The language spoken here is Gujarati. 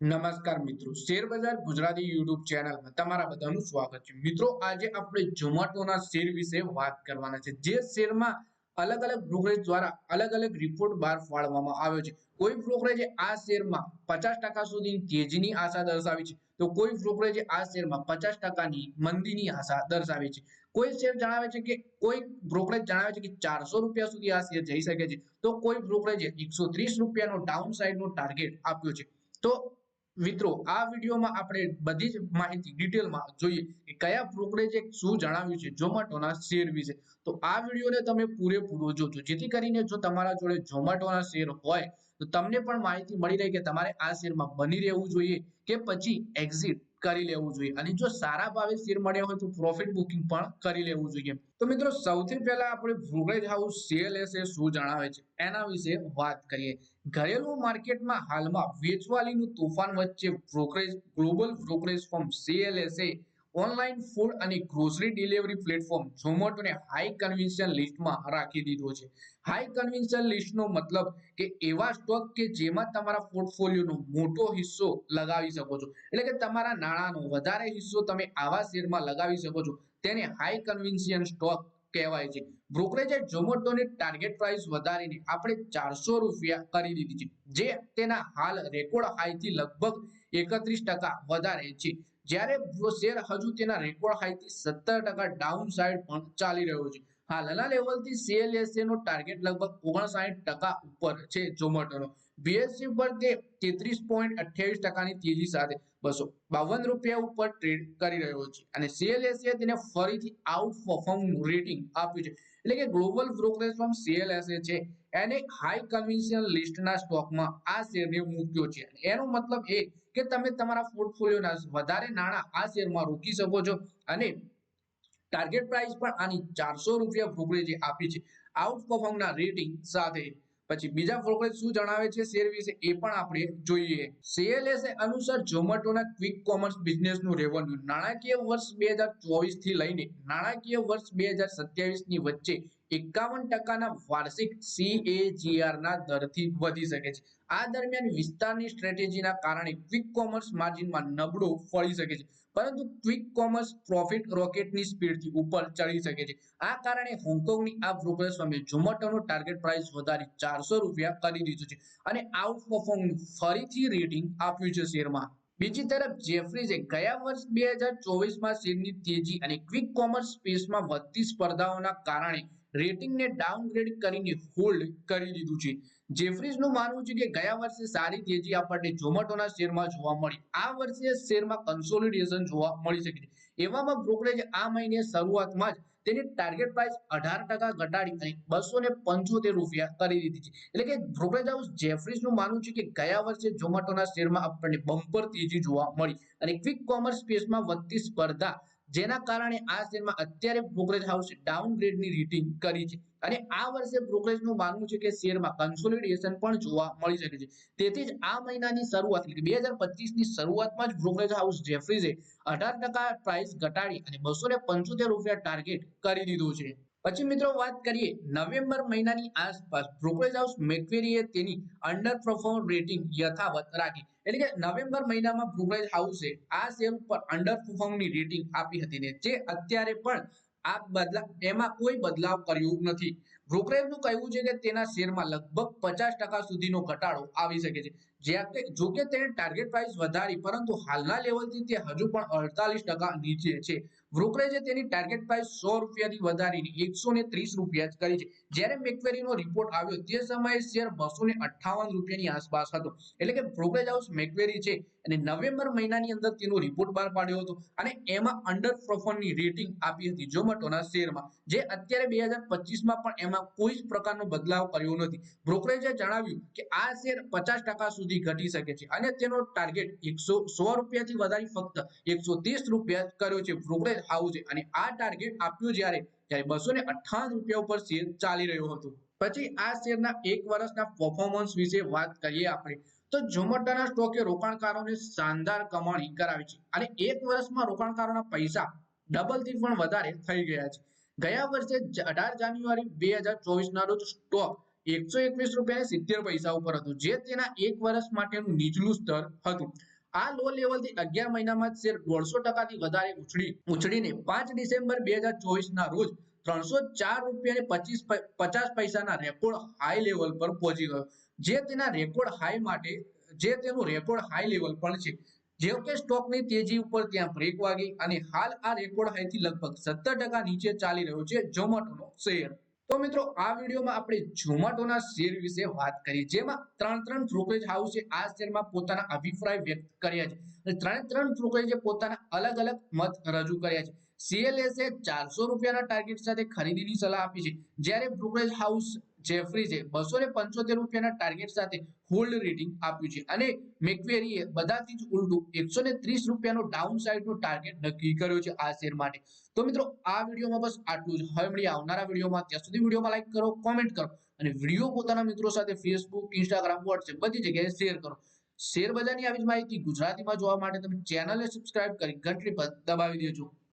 નમસ્કાર મિત્રો શેર બજાર ગુજરાતી યુટ્યુબ ચેનલમાં તમારા બધાનું સ્વાગત છે. મિત્રો, આજે આપણે ઝોમેટોના શેર વિશે વાત કરવાના છે. જે શેરમાં અલગ અલગ બ્રોકરેજ દ્વારા અલગ અલગ રિપોર્ટ બહાર પાડવામાં આવ્યો છે. કોઈ બ્રોકરેજે આ શેરમાં પચાસ ટકા સુધી તેજીની આશા દર્શાવી છે. તો કોઈ બ્રોકરેજે આ શેરમાં પચાસ ટકાની મંદીની આશા દર્શાવી છે. કોઈ શેર જણાવે છે કે, કોઈ બ્રોકરેજ જણાવે છે કે ચારસો રૂપિયા સુધી આ શેર જઈ શકે છે. તો કોઈ બ્રોકરેજે એકસો ત્રીસ રૂપિયાનો ડાઉન સાઇડનો ટાર્ગેટ આપ્યો છે. તો મિત્રો, આ વિડીયોમાં આપણે બધી જ માહિતી ડિટેલમાં જોઈએ કે કયા બ્રોકરેજે શું જણાવ્યું છે ઝોમેટોના શેર વિશે. તો આ વિડીયોને તમે પૂરેપૂરો જોજો. જેથી કરીને જો તમારા જોડે ઝોમેટોના શેર હોય તો તમને પણ માહિતી મળી રહે કે તમારે આ શેરમાં બની રહેવું જોઈએ કે પછી એક્ઝિટ કરી લેવું જોઈએ. અને જો સારા ભાવે શેર મળ્યા હોય તો પ્રોફિટ બુકિંગ પણ કરી લેવું જોઈએ. તો મિત્રો સૌથી પહેલા આપણે બ્રોકરેજ હાઉસ સીએલએસએ શું જણાવે છે? એના વિશે વાત કરીએ. ઘરેલુ માર્કેટમાં હાલમાં વેચવાલીનું તોફાન વચ્ચે brokerage global brokerage form CLSA online food અને ગ્રોસરી ડિલિવરી પ્લેટફોર્મ ઝોમેટોને હાઈ કન્વિન્શન લિસ્ટમાં રાખી દીધો છે. હાઈ કન્વિન્શન લિસ્ટનો મતલબ કે એવા સ્ટોક કે જેમાં તમારા પોર્ટફોલિયોનો મોટો હિસ્સો લગાવી શકો છો. એટલે કે તમારા નાણાંનો વધારે હિસ્સો તમે આવા શેરમાં લગાવી શકો છો. તેને હાઈ કન્વિન્શન સ્ટોક કહેવાય છે. બ્રોકરેજે ઝોમેટોની ટાર્ગેટ પ્રાઇસ વધારીને આપણે ચારસો રૂપિયા કરી દીધી છે. જે તેના હાલ રેકોર્ડ હાઈથી લગભગ એકત્રીસ ટકા વધારે છે. જ્યારે શેર હજુ તેના રેકોર્ડ હાઈથી સત્તર ટકા ડાઉન સાઇડ પણ ચાલી રહ્યો છે. હાલના લેવલથી સીએલએસએ નો ટાર્ગેટ લગભગ ઓગણસાઠ ટકા ઉપર છે ઝોમેટોનો. બીએસસી પર તે તેત્રીસ પોઈન્ટ અઠ્યાવીસ ટકાની તેજી સાથે બસો બાવન રૂપિયા ઉપર ટ્રેડ કરી રહ્યો છે. અને સીએલએસએ તેને ફરીથી આઉટ પરફોર્મ રેટિંગ આપ્યું છે. એટલે કે ગ્લોબલ બ્રોકરેજ ફોર્મ સીએલએસએ છે. એને હાઈ કન્વિન્શન લિસ્ટના સ્ટોકમાં આ શેરને મૂક્યો છે. એનો મતલબ એ કે તમે તમારા પોર્ટફોલિયોના વધારે નાણાં આ શેરમાં રોકી શકો છો અને ટાર્ગેટ પ્રાઇસ પણ આની ચારસો રૂપિયા બ્રોકરેજે આપી છે. આઉટ પરફોર્મના રેટિંગ સાથે પછી બીજા બ્રોકરેજ શું જણાવે છે શેર વિશે એ પણ આપણે જોઈએ. સીએલએસએ અનુસાર ઝોમેટોના ક્વિક કોમર્સ બિઝનેસનું રેવન્યુ નાણાકીય વર્ષ બે હજાર ચોવીસથી લઈને નાણાકીય વર્ષ બે હજાર સત્યાવીસની વચ્ચે એકાવન ટકાના વાર્ષિક સીએજીઆર ના દરથી વધી શકે છે. આ દરમિયાન વિસ્તારની સ્ટ્રેટેજીના કારણે ક્વિક કોમર્સ માર્જિનમાં નબળો ફળી શકે છે. પરંતુ ક્વિક કોમર્સ પ્રોફિટ રોકેટની સ્પીડથી ઉપર ચડી શકે છે. આ કારણે હોંગકોંગની આ બ્રોકરેજ ફર્મે ઝોમેટોનો ટાર્ગેટ પ્રાઇસ વધારી ચારસો રૂપિયા કરી દીધું છે અને આઉટ પરફોર્મનું ફરીથી રેટિંગ આપ્યું છે શેરમાં. બીજી તરફ જેફરીઝે ગયા વર્ષ બે હજાર ચોવીસમાં શેરની તેજી અને ક્વિક કોમર્સ સ્પેસમાં વધતી સ્પર્ધાઓના કારણે રેટિંગને ડાઉનગ્રેડ કરીને હોલ્ડ કરી દીધું છે. જેફરીઝનું માનવું છે કે ગયા વર્ષે સારી તેજી આપણને ઝોમેટોના શેરમાં જોવા મળી. આ વર્ષે શેરમાં કન્સોલિડેશન જોવા મળી શકે છે. એવામાં બ્રોકરેજ આ મહિને શરૂઆતમાં જ તેની ટાર્ગેટ પ્રાઇસ અઢાર ટકા ઘટાડી અને બસો ને પંચોતેર રૂપિયા કરી દીધી છે. એટલે કે બ્રોકરેજ હાઉસ જેફરીઝનું માનવું છે કે ગયા વર્ષે ઝોમેટોના શેરમાં આપણને બમ્પર તેજી જોવા મળી. અને ક્વિક કોમર્સ સ્પેસમાં વધતી સ્પર્ધા જેના કારણે આ શેરમાં અત્યારે બ્રોકરેજ હાઉસે ડાઉનગ્રેડની રેટિંગ કરી છે. અને આ વર્ષે બ્રોકરેજનું માનવું છે કે શેરમાં કન્સોલિડેશન પણ જોવા મળી શકે છે. તેથી જ આ મહિનાની શરૂઆત એટલે કે બે હજાર પચીસની શરૂઆતમાં જ બ્રોકરેજ હાઉસ જેફરીઝે અઢાર ટકા પ્રાઇસ ઘટાડી અને બસો ને પંચોતેર રૂપિયા ટાર્ગેટ કરી દીધું છે. પછી મિત્રો વાત કરીએ નવેમ્બર મહિનાની આસપાસ બ્રોકરેજ હાઉસ મેકવેરીએ તેની અંડર પરફોર્મ રેટિંગ યથાવત રાખી. એટલે કે નવેમ્બર મહિનામાં બ્રોકરેજ હાઉસે આ શેર ઉપર અંડર પરફોર્મની રેટિંગ આપી હતી ને જે અત્યારે પણ આ બદલા એમાં કોઈ બદલાવ કર્યો નથી. બ્રોકરેજનું કહેવું છે કે તેના શેરમાં લગભગ પચાસ ટકા સુધીનો ઘટાડો આવી શકે છે. જો કે તેને ટાર્ગેટ પ્રાઇસ વધારી, પરંતુ હાલના લેવલથી તે હજુ પણ અડતાલીસ ટકા નીચે છે. બ્રોકરેજે તેની ટાર્ગેટ પ્રાઇસ સો રૂપિયાથી વધારીને એકસો ને ત્રીસ રૂપિયા કરી છે. જ્યારે મેકવેરીનો રિપોર્ટ આવ્યો તે સમયે શેર બસો ને અઠાવન રૂપિયાની આસપાસ હતો. એટલે કે બ્રોકરેજ હાઉસ મેકવેરી છે અને નવેમ્બર મહિનાની અંદર તેનો રિપોર્ટ બહાર પાડ્યો હતો અને એમાં અંડર પરફોર્મની રેટિંગ આપી હતી ઝોમેટોના શેરમાં, જે અત્યારે બે હજાર પચીસમાં પણ એમાં કોઈ જ પ્રકારનો બદલાવ કર્યો નથી. બ્રોકરેજે જણાવ્યું કે આ શેર પચાસ ટકા સુધી ઘટી શકે છે. અને તેનો ટાર્ગેટ એકસો સો રૂપિયાથી વધારી ફક્ત એકસો રૂપિયા કર્યો છે. બ્રોકરેજ હાઉસે અને આ ટાર્ગેટ આપ્યું જ્યારે, ત્યારે બસો ને રૂપિયા ઉપર શેર ચાલી રહ્યો હતો. પછી આ શેરના એક વર્ષના પરફોર્મન્સ વિશે વાત કરીએ આપણે. તો ઝોમેટોના સ્ટોકે રોકાણકારોને શાનદાર કમાણી કરાવી છે. અને એક વર્ષમાં રોકાણકારોના પૈસા ડબલથી પણ વધારે થઈ ગયા છે. ગયા વર્ષે અઢાર જાન્યુઆરી બે હજાર ચોવીસ ના રોજ સ્ટોક એકસો એકવીસ રૂપિયા સિત્તેર પૈસા ઉપર હતું. જે તેના એક વર્ષ માટેનું નીચલું સ્તર હતું. આ લો લેવલથી અગિયાર મહિનામાં શેર દોઢસો ટકાથી વધારે ઉછળી, ઉછળીને પાંચ ડિસેમ્બર બે હજાર ચોવીસ ના રોજ ત્રણસો ચાર રૂપિયા પચીસ પચાસ પૈસાના રેકોર્ડ હાઈ લેવલ પર પહોંચી ગયો. જે તેના રેકોર્ડ હાઈ માટે, જે તેનું રેકોર્ડ હાઈ લેવલ પણ છે. જેવ કે સ્ટોકની તેજી ઉપર ત્યાં બ્રેક વાગી અને હાલ આ રેકોર્ડ હાઈથી લગભગ સત્તર ટકા નીચે ચાલી રહ્યો છે ઝોમેટોનો શેર. તો મિત્રો, આ વિડીયોમાં આપણે ઝોમેટોના શેર વિશે વાત કરી. જેમાં ત્રણ ત્રણ બ્રોકરેજ હાઉસે આ શેરમાં પોતાના અભિપ્રાય વ્યક્ત કર્યા છે. અને ત્રણે ત્રણ બ્રોકરેજે પોતાના અલગ અલગ મત રજૂ કર્યા છે. સીએલએસએ ચારસો રૂપિયાના ટાર્ગેટ સાથે ખરીદીની સલાહ આપી છે. જ્યારે બ્રોકરેજ હાઉસ જેફરીઝે બસો ને પંચોતેર રૂપિયાના ટાર્ગેટ સાથે હોલ્ડ રેટિંગ આપ્યું છે. અને મેકવેરીએ બધાથી જ ઉલટું એકસો ને ત્રીસ રૂપિયાનો ડાઉન સાઇડનો ટાર્ગેટ નક્કી કર્યો છે આ શેર માટે. તો મિત્રો, આ વિડીયોમાં બસ આટલું જ. હવે મળીએ આવનારા વિડીયોમાં. ત્યાં સુધી વિડીયોમાં લાઈક કરો કોમેન્ટ કરો અને વીડિયો પોતાના મિત્રો સાથે ફેસબુક ઇન્સ્ટાગ્રામ વોટ્સએપ બધી જગ્યાએ શેર કરો. શેર બજારની આવી જ માહિતી ગુજરાતીમાં જોવા માટે તમે ચેનલને સબસ્ક્રાઇબ કરી ઘંટડી પર દબાવી દેજો.